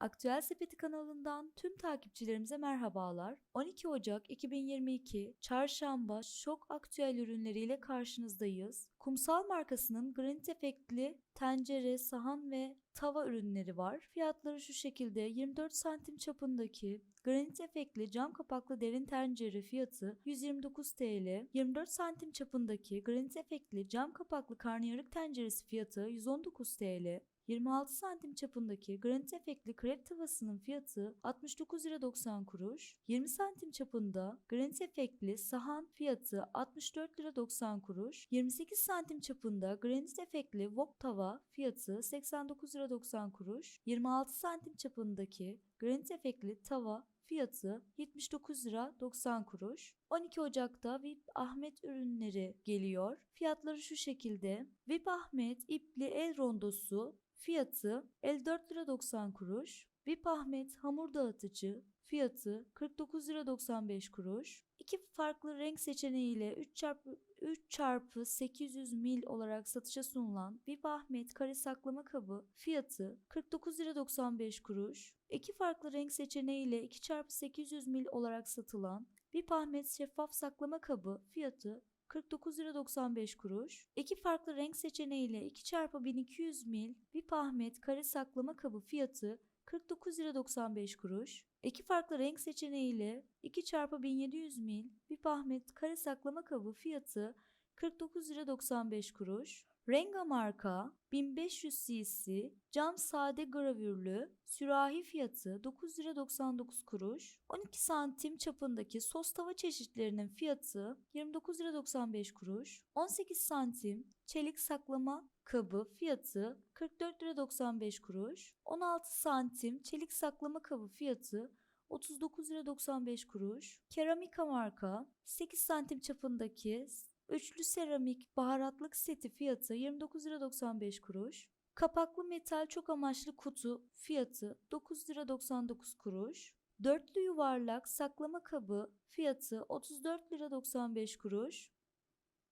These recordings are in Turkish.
Aktüel Sepeti kanalından tüm takipçilerimize merhabalar. 12 Ocak 2022 Çarşamba şok aktüel ürünleriyle karşınızdayız. Kumsal markasının granit efektli tencere, sahan ve tava ürünleri var. Fiyatları şu şekilde 24 santim çapındaki granit efektli cam kapaklı derin tencere fiyatı 129 TL. 24 santim çapındaki granit efektli cam kapaklı karnıyarık tenceresi fiyatı 119 TL. 26 santim çapındaki granit efektli krep tavasının fiyatı 69 lira 90 kuruş. 20 santim çapında granit efektli sahan fiyatı 64 lira 90 kuruş. 28 santim çapında granit efektli wok tava fiyatı 89 lira 90 kuruş. 26 santim çapındaki granit efektli tava fiyatı 79 lira 90 kuruş. 12 Ocak'ta VIP Ahmet ürünleri geliyor. Fiyatları şu şekilde. VIP Ahmet ipli el rondosu fiyatı 54 lira 90 kuruş. VIP Ahmet hamur dağıtıcı fiyatı 49 lira 95 kuruş. İki farklı renk seçeneğiyle 3 çarpı 3 çarpı 800 mil olarak satışa sunulan VIP Ahmet kare saklama kabı fiyatı 49 lira 95 kuruş. İki farklı renk seçeneğiyle 2 çarpı 800 mil olarak satılan VIP Ahmet şeffaf saklama kabı fiyatı 49 lira 95 kuruş. İki farklı renk seçeneğiyle 2 çarpı 1200 mil VIP Ahmet kare saklama kabı fiyatı 49 lira 95 kuruş. İki farklı renk seçeneğiyle 2 çarpı 1700 mil VIP Ahmet kare saklama kabı fiyatı 49 lira 95 kuruş. Renga marka 1500 cc cam sade gravürlü sürahi fiyatı 9 lira 99 kuruş. 12 santim çapındaki sos tava çeşitlerinin fiyatı 29 lira 95 kuruş. 18 santim çelik saklama kabı fiyatı 44 lira 95 kuruş. 16 santim çelik saklama kabı fiyatı 39 lira 95 kuruş. Keramika marka 8 santim çapındaki Üçlü seramik baharatlık seti fiyatı 29 lira 95 kuruş. Kapaklı metal çok amaçlı kutu fiyatı 9 lira 99 kuruş. Dörtlü yuvarlak saklama kabı fiyatı 34 lira 95 kuruş.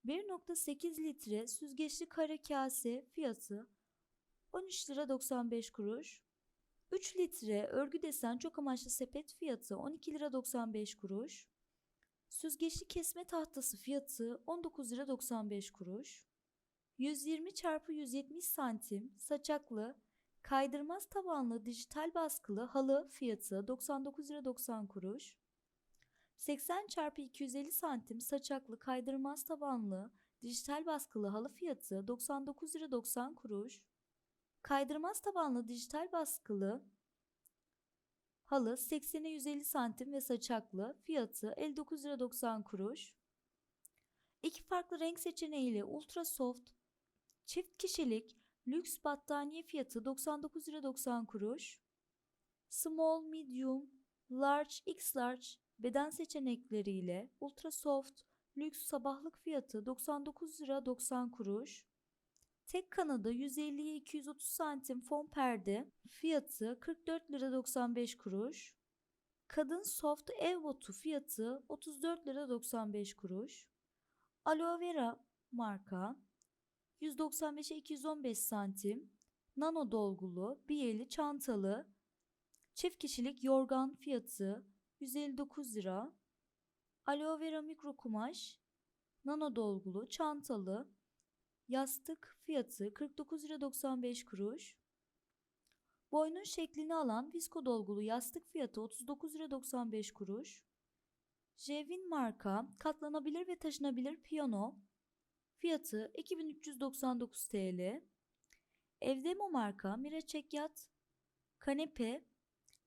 1.8 litre süzgeçli kare kase fiyatı 13 lira 95 kuruş. 3 litre örgü desen çok amaçlı sepet fiyatı 12 lira 95 kuruş. Süzgeçli kesme tahtası fiyatı 19 lira 95 kuruş. 120 çarpı 170 santim saçaklı kaydırmaz tabanlı dijital baskılı halı fiyatı 99 lira 90 kuruş. 80 çarpı 250 santim saçaklı kaydırmaz tabanlı dijital baskılı halı fiyatı 99 lira 90 kuruş. Kaydırmaz tabanlı dijital baskılı Halı 80'e 150 santim ve saçaklı. Fiyatı 59 lira 90 kuruş. İki farklı renk seçeneğiyle ultra soft çift kişilik lüks battaniye fiyatı 99 lira 90 kuruş. Small, medium, large, x large beden seçenekleriyle ultra soft lüks sabahlık fiyatı 99 lira 90 kuruş. Tek kanadı 150'ye 230 santim fon perde fiyatı 44 lira 95 kuruş. Kadın soft ev botu fiyatı 34 lira 95 kuruş. Aloe vera marka 195'e 215 santim nano dolgulu biyeli çantalı çift kişilik yorgan fiyatı 159 lira. Aloe vera mikro kumaş nano dolgulu çantalı Yastık fiyatı 49 lira 95 kuruş. Boynun şeklini alan visko dolgulu yastık fiyatı 39 lira 95 kuruş. Jevin marka katlanabilir ve taşınabilir piyano fiyatı 2399 TL. Evdemo marka Mira Çekyat kanepe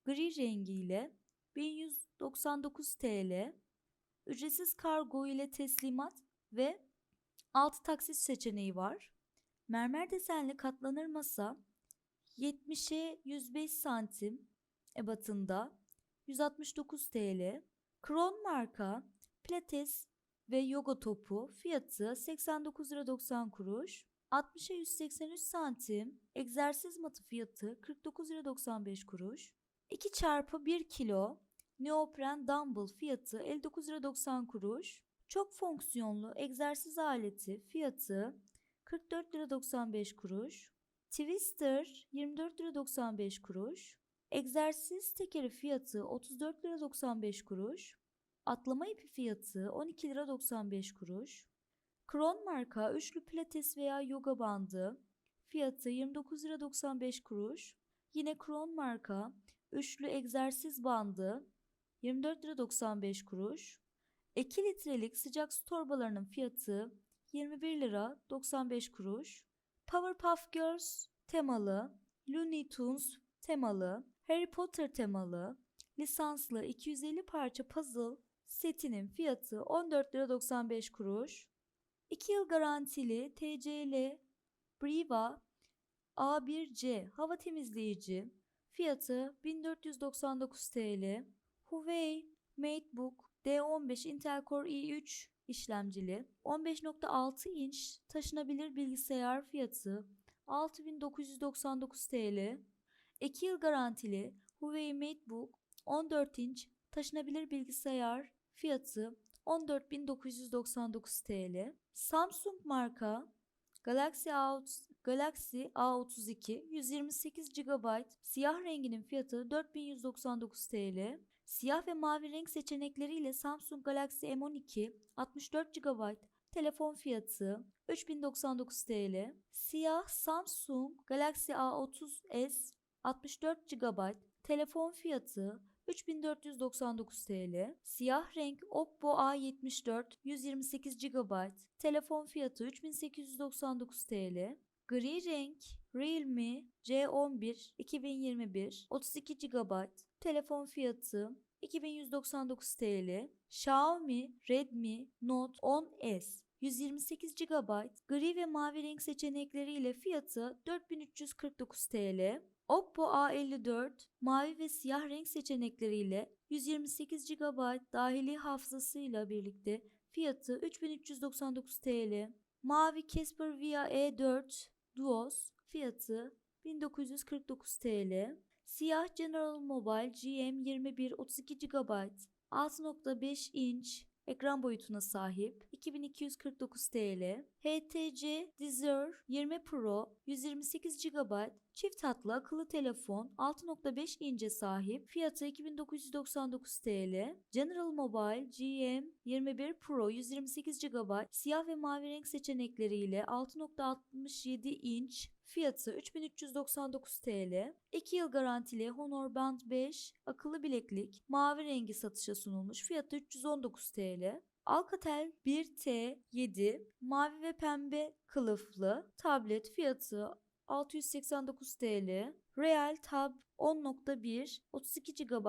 gri rengiyle 1199 TL. Ücretsiz kargo ile teslimat ve 6 taksit seçeneği var. Mermer desenli katlanır masa 70'e 105 santim ebatında 169 TL. Kron marka pilates ve yoga topu fiyatı 89 lira 90 kuruş. 60'a 183 santim egzersiz matı fiyatı 49 lira 95 kuruş. 2 çarpı 1 kilo neopren dumbbell fiyatı 59 lira 90 kuruş. Çok fonksiyonlu egzersiz aleti fiyatı 44 lira 95 kuruş. Twister 24 lira 95 kuruş. Egzersiz tekeri fiyatı 34 lira 95 kuruş. Atlama ipi fiyatı 12 lira 95 kuruş. Kron marka üçlü pilates veya yoga bandı fiyatı 29 lira 95 kuruş. Yine Kron marka üçlü egzersiz bandı 24 lira 95 kuruş. 2 litrelik sıcak su torbalarının fiyatı 21 lira 95 kuruş. Powerpuff Girls temalı, Looney Tunes temalı, Harry Potter temalı, lisanslı 250 parça puzzle setinin fiyatı 14 lira 95 kuruş. 2 yıl garantili TCL Briva A1C hava temizleyici fiyatı 1499 TL. Huawei MateBook D15 Intel Core i3 işlemcili 15.6 inç taşınabilir bilgisayar fiyatı 6999 TL. 2 yıl garantili Huawei MateBook 14 inç taşınabilir bilgisayar fiyatı 14.999 TL. Samsung marka Galaxy A Galaxy A32 128 GB siyah renginin fiyatı 4199 TL. Siyah ve mavi renk seçenekleriyle Samsung Galaxy M12 64 GB telefon fiyatı 3099 TL. Siyah Samsung Galaxy A30s 64 GB telefon fiyatı 3499 TL. Siyah renk Oppo A74 128 GB telefon fiyatı 3899 TL. Gri renk Realme C11 2021 32 GB telefon fiyatı 2199 TL. Xiaomi Redmi Note 10s 128 GB gri ve mavi renk seçenekleriyle fiyatı 4349 TL. Oppo A54 mavi ve siyah renk seçenekleriyle 128 GB dahili hafızasıyla birlikte fiyatı 3399 TL. Mavi Casper Via E4 Duos fiyatı 1949 TL. Siyah General Mobile GM21 32 GB 6.5 inç ekran boyutuna sahip 2249 TL. HTC Desire 20 Pro 128 GB çift hatlı akıllı telefon 6.5 ince sahip fiyatı 2999 TL. General Mobile GM21 Pro 128 GB siyah ve mavi renk seçenekleriyle 6.67 inç Fiyatı 3399 TL. 2 yıl garantili Honor Band 5 akıllı bileklik mavi rengi satışa sunulmuş. Fiyatı 319 TL. Alcatel 1T7 mavi ve pembe kılıflı tablet fiyatı 689 TL. Real Tab 10.1 32 GB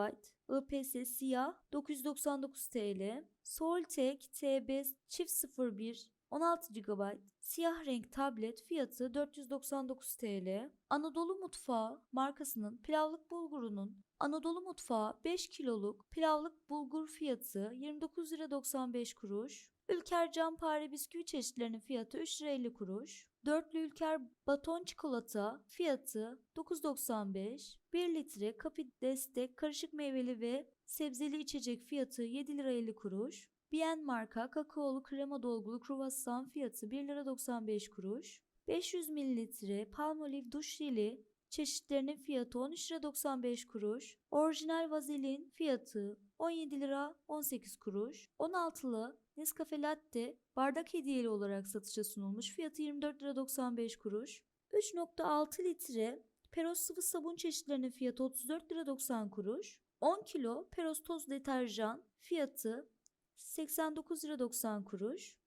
IPS siyah 999 TL. Soltek TB çift 01 16 GB siyah renk tablet fiyatı 499 TL. Anadolu Mutfağı markasının pilavlık bulgurunun Anadolu Mutfağı 5 kiloluk pilavlık bulgur fiyatı 29 lira 95 kuruş. Ülker Campare bisküvi çeşitlerinin fiyatı 3 lira 50 kuruş. Dörtlü Ülker baton çikolata fiyatı 9.95. 1 litre Kapi Destek karışık meyveli ve sebzeli içecek fiyatı 7 lira 50 kuruş. Bien marka kakaolu krema dolgulu kruvasan fiyatı 1 lira 95 kuruş. 500 mililitre Palmolive duş jeli çeşitlerinin fiyatı 13 lira 95 kuruş. Orijinal vazelin fiyatı 17 lira 18 kuruş. 16'lı Nescafe Latte bardak hediyeli olarak satışa sunulmuş. Fiyatı 24 lira 95 kuruş. 3.6 litre Peros sıvı sabun çeşitlerinin fiyatı 34 lira 90 kuruş. 10 kilo Peros toz deterjan fiyatı 89 lira 90 kuruş.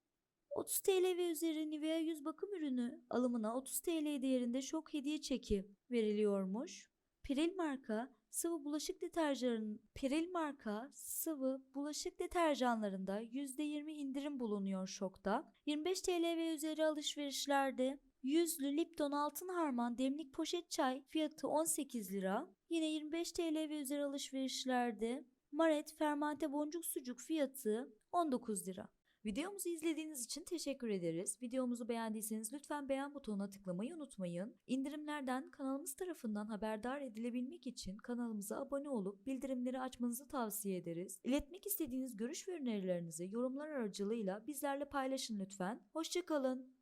30 TL ve üzeri Nivea yüz bakım ürünü alımına 30 TL değerinde şok hediye çeki veriliyormuş. Piril marka sıvı bulaşık deterjanı Piril marka sıvı bulaşık deterjanlarında %20 indirim bulunuyor şokta. 25 TL ve üzeri alışverişlerde Yüzlü Lipton Altın Harman demlik poşet çay fiyatı 18 lira. Yine 25 TL ve üzeri alışverişlerde Maret fermente boncuk sucuk fiyatı 19 lira. Videomuzu izlediğiniz için teşekkür ederiz. Videomuzu beğendiyseniz lütfen beğen butonuna tıklamayı unutmayın. İndirimlerden kanalımız tarafından haberdar edilebilmek için kanalımıza abone olup bildirimleri açmanızı tavsiye ederiz. İletmek istediğiniz görüş ve önerilerinizi yorumlar aracılığıyla bizlerle paylaşın lütfen. Hoşçakalın.